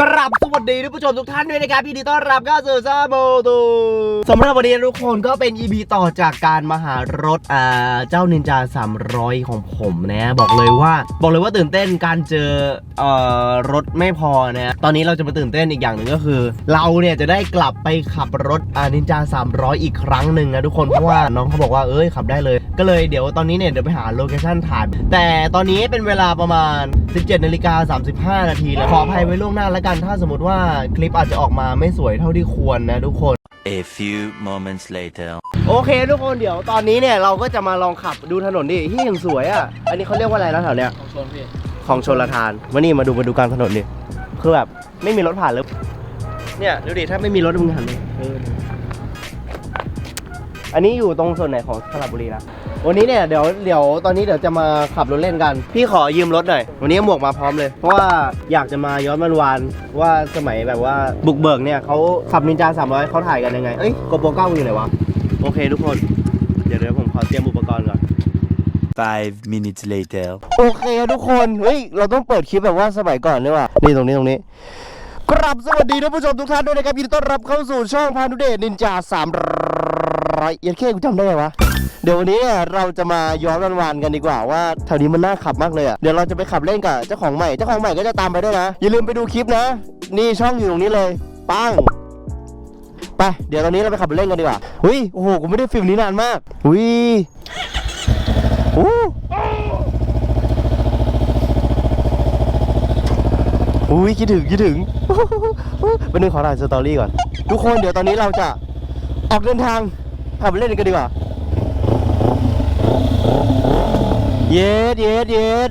กราบสวัส ดีท่านผู้ชมทุกท่านด้วยนะครับยินดีต้อนรับเข้าสู่ซาโบตูสำหรับวันนี้ทุกคนก็เป็น EP ต่อจากการมาหารถอ่าเจ้านินจา 300 ของผมนะบอกเลยว่า บอกเลยว่าตื่นเต้นการเจอเอ่อรถไม่พอนะตอนนี้เราจะมาตื่นเต้นอีกอย่างหนึ่งก็คือ เราเนี่ยจะได้กลับไปขับรถอ่านินจา 300 อีกครั้งหนึ่งนะทุกคนเพราะว่าน้องเขาบอกว่าเอ้ยขับได้เลย ก็เลยเดี๋ยวตอนนี้เนี่ยเดี๋ยวไปหาโลเคชั่นถ่ายแต่ตอนนี้เป็นเวลาประมาณ 17นาฬิกา35นาทีแล้วขออภัยไว้ล่วงหน้าแล้วกันถ้าสมมติว่าคลิปอาจจะออกมาไม่สวยเท่าที่ควรนะทุกคน A few moments later. โอเคทุกคนเดี๋ยวตอนนี้เนี่ยเราก็จะมาลองขับดูถนนดิที่ยังสวยอะ อันนี้เขาเรียกว่าอะไรนะแถวเนี้ย ของชนพี่ ของชนละทานมานี่มาดูมาดูกลางถนนดิ คือแบบไม่มีรถผ่านเลย เนี่ยดูดิถ้าไม่มีรถมึงหันเลยเอออันนี้อยู่ตรงส่วนไหนของสระบุรีละ วันนี้เนี่ยเดี๋ยวเดี๋ยวตอนนี้เดี๋ยวจะมาขับรถเล่นกัน พี่ขอยืมรถหน่อย วันนี้หมวกมาพร้อมเลย เพราะว่าอยากจะมาย้อนวันวานๆว่าสมัยแบบว่าบุกเบิกเนี่ยเขาขับนินจา300เขาถ่ายกันยังไง เอ้ยโกโปรเก้าอยู่ไหนวะ โอเคทุกคน เดี๋ยวเดี๋ยวผมขอเตรียมอุปกรณ์ก่อน Five minutes later. โอเคทุกคน เฮ้ย เราต้องเปิดคลิปแบบว่าสมัยก่อนด้วยว่ะนี่ตรงนี้ตรงนี้กราบสวัสดีท่านผู้ชมทุกท่านด้วยนะครับยินดีต้อนรับเข้าสู่ช่องพานุเดชนินจาสามร้อยยันเข้กูจำได้ไงวะ เดี๋ยววันนี้เนี่ยเราจะมาย้อนวันๆกันดีกว่าว่าแถวนี้มันน่าขับมากเลยอะเดี๋ยวเราจะไปขับเล่นกับเจ้าของใหม่เจ้าของใหม่ก็จะตามไปด้วยนะ อย่าลืมไปดูคลิปนะ นี่ช่องอยู่ตรงนี้เลย ปังไปเดี๋ยวตอนนี้เราไปขับเล่นกันดีกว่าหุยโอ้โหกูไม่ได้ฟิล์มนี้นานมากหุยโอ้อุ้ยคิดถึงคิดถึงเป็นหนึ่งขอถ่ายสตอรี่ก่อน ทุกคนเดี๋ยวตอนนี้เราจะออกเดินทางขับไปเล่นกันดีกว่า เย็ดเย็ดเย็ด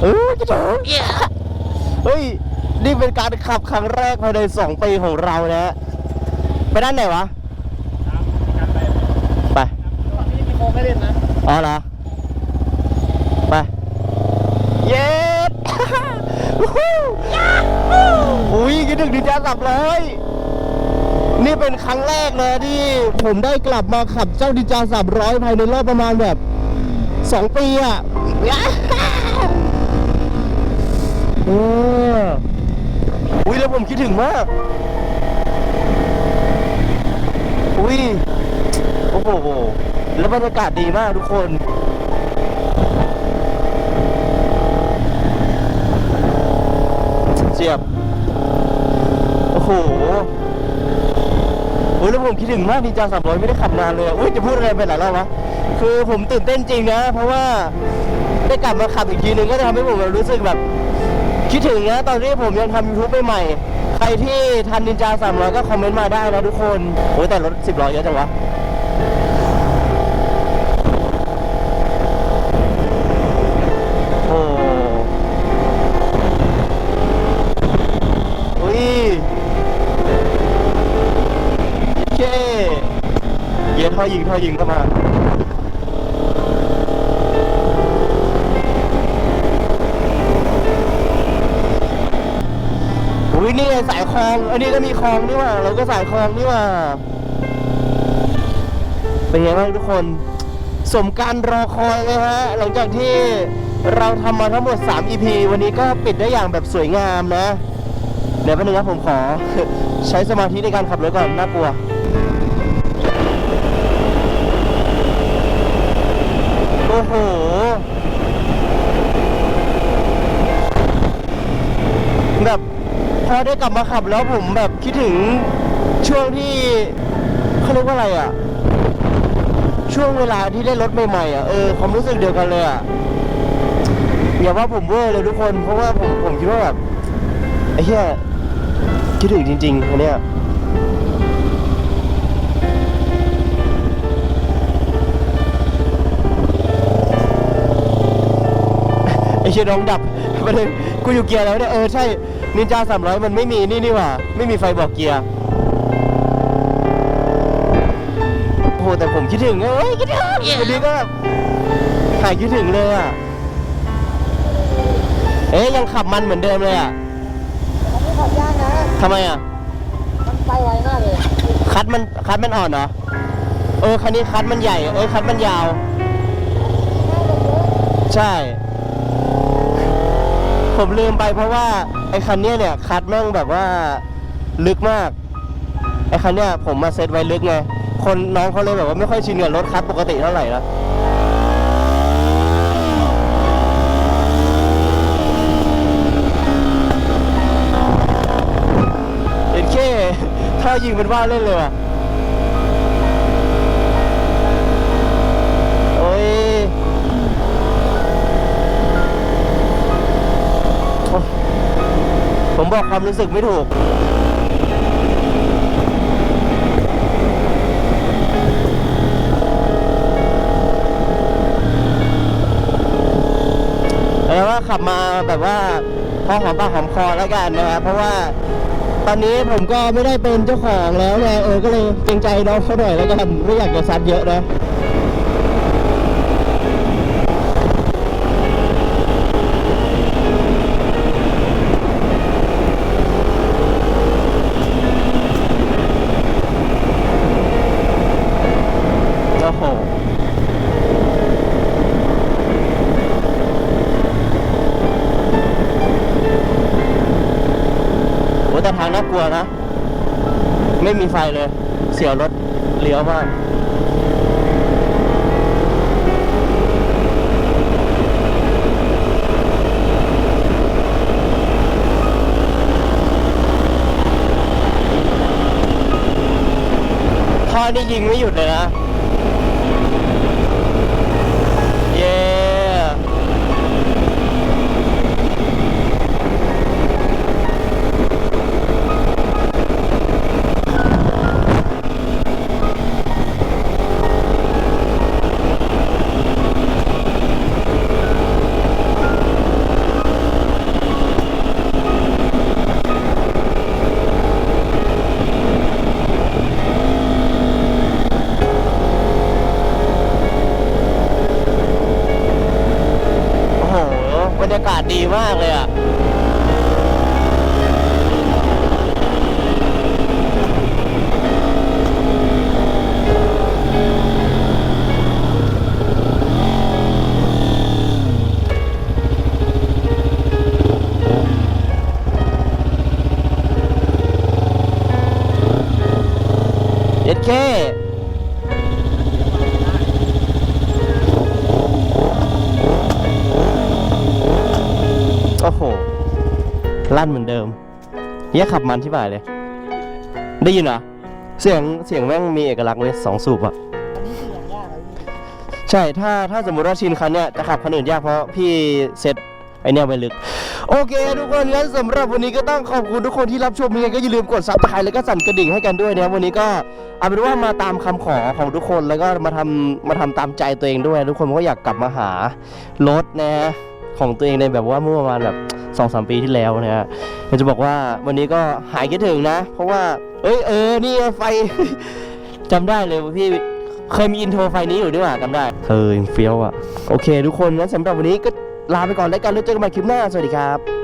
เออคิดถึงเฮ้ย นี่เป็นการขับครั้งแรกภายในสองปีของเรานะไปด้านไหนวะ ไปนี่มีโค้งให้เล่นนะอ๋อเหรอ ไป เย็ด อุ้ยคิดถึงดีจ้าสับเลย นี่เป็นครั้งแรกเลยที่ผมได้กลับมาขับเจ้าดิจาสับร้อยภายในรอบประมาณแบบสองปีอะเอออุ้ยแล้วผมคิดถึงมากอุ้ยโอ้โห แล้วบรรยากาศดีมากทุกคนเจียบโอ้โห โอ้ยแล้วผมคิดถึงมากดีจาสามร้อยไม่ได้ขับนานเลยอุ้ยจะพูดอะไรไปหลายรอบวะคือผมตื่นเต้นจริงนะ เพราะว่าได้กลับมาขับอีกทีนึงก็จะทำให้ผมรู้สึกแบบ คิดถึงนะตอนที่ผมยังทำยูทูบใหม่ใครที่ทันนินจาสามร้อยก็คอมเมนต์มาได้นะทุกคนโอ้ยแต่รถสิบร้อยเยอะจังวะ โอ้อุ้ยเช่เย็น ทอยิงทอยิงเข้ามาอุ้ยนี่ไงสายคลองอันนี้ก็มีคลองนี่ว่า เราก็สายคลองนี่ว่า เป็นไงบ้างทุกคน สมการรอคอยเลยฮะ หลังจากที่เราทำมาทั้งหมด 3 EP วันนี้ก็ปิดได้อย่างแบบสวยงามนะ เดี๋ยวแป๊บนึงครับผมขอ ใช้สมาธิในการขับรถก่อนน่ากลัว พอได้กลับมาขับแล้วผมแบบคิดถึงช่วงที่เขาเรียกว่าอะไรอะ ช่วงเวลาที่ได้รถใหม่ๆอะเออความรู้สึกเดียวกันเลยอะอย่าว่าผมเวอร์เลยทุกคน เพราะว่าผมผมคิดว่าแบบไอ้เหี้ยคิดถึงจริงๆคนเนี้ยไอ้เชี่ยน้องดับประเด็นกูอยู่เกียร์แล้วเนี่ยเออใช่ นินจาสามร้อยมันไม่มีนี่นี่หว่า ไม่มีไฟบอกเกียร์โอ้โหแต่ผมคิดถึงเอ้ยคิดถึงวันนี้ก็แบบหายคิดถึงเลยอะ เอ๊ยยังขับมันเหมือนเดิมเลยอะมันไม่ขับยากนะทำไมอะ มันไปไวมากเลย คัดมันคัดมันอ่อนเหรอ เออคันนี้คันมันใหญ่ เอ้ยคันมันยาว ใช่ ผมลืมไปเพราะว่าไอ้คันเนี้ยเนี่ยคัดแม่งแบบว่าลึกมาก ไอ้คันเนี้ยผมมาเซตไว้ลึกไง คนน้องเขาเลยแบบว่าไม่ค่อยชินกับรถคัดปกติเท่าไหร่นะเอ็นเคถ้ายิงเป็นว่าเล่นเลยว่ะ บอกความรู้สึกไม่ถูก แล้วว่าขับมาแบบว่าพอหอมปากหอมคอแล้วกันนะครับเพราะว่าตอนนี้ผมก็ไม่ได้เป็นเจ้าของแล้วไงเออก็เลยเกรงใจน้องเขาหน่อยแล้วกันไม่อยากจะซัดเยอะนะ น่ากลัวนะ ไม่มีไฟเลย เสียวรถเลี้ยวมากท่อนี่ยิงไม่หยุดเลยนะ รรยากาศดีมากเลยอะ ลั่นเหมือนเดิมเฮียขับมันที่บ่ายเลย ได้ยินเหรอ เสียงเสียงแม่งมีเอกลักษณ์เลยสองสูบอะนี่เสียงยากเลยใช่ ถ้าถ้าสมมติว่าชินคันเนี้ยจะขับคันอื่นยากเพราะพี่เซ็ตไอเนี้ยไว้ลึก โอเค ทุกคนงั้นสำหรับวันนี้ก็ต้องขอบคุณทุกคนที่รับชมยังไงก็อย่าลืมกดซับสไครต์แล้วก็สั่นกระดิ่งให้กันด้วยนะครับวันนี้ก็เอาเป็นว่ามาตามคำขอของทุกคนแล้วก็มาทำมาทำตามใจตัวเองด้วย ทุกคนก็อยากกลับมาหารถนะของตัวเองในแบบว่าเมื่อประมาณแบบ สองสามปีที่แล้วนะฮะอยากจะบอกว่าวันนี้ก็หายคิดถึงนะ เพราะว่า เอ้ยเออนี่ไงไฟจำได้เลยว่าพี่เคยมีอินโทรไฟนี้อยู่ด้วยว่ะจำได้เธอยังเฟี้ยวอะ โอเค ทุกคนงั้นสำหรับวันนี้ก็ลาไปก่อนแล้วกันแล้วเจอกันใหม่คลิปหน้า สวัสดีครับ